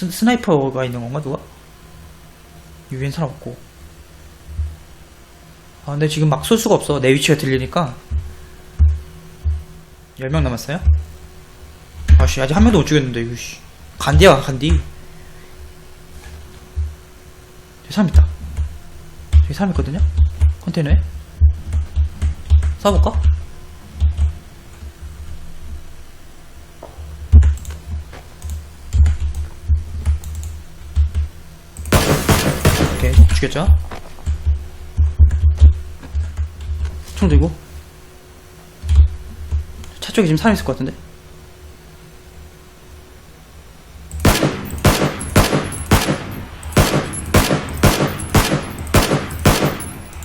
스, 스나이퍼가 있는 건가 누가? 유엔 사람 없고 아 근데 지금 막 쏠 수가 없어 내 위치가 들리니까 10명 남았어요? 아씨 아직 한 명도 못 죽였는데 이거 씨 간디야 간디 저기 사람 있다 저기 사람 있거든요? 컨테이너에 쏴볼까? 오케이 죽였죠? 총 들고? 차 쪽에 지금 사람 있을 것 같은데?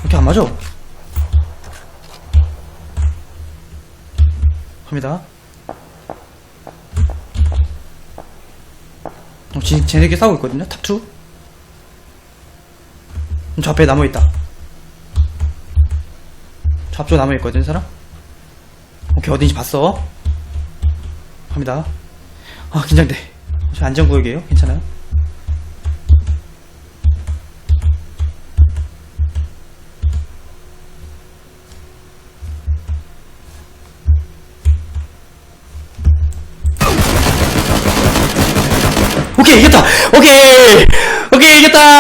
이렇게 안 맞아? 갑니다. 어, 지, 쟤네끼리 싸우고 있거든요? 탑2 저 앞에 남아있다. 저 앞쪽에 남아있거든, 사람? 오케이, 어딘지 봤어. 갑니다. 아, 긴장돼. 저 안전구역이에요? 괜찮아요? 오케이, 이겼다! 오케이! 오케이, 이겼다!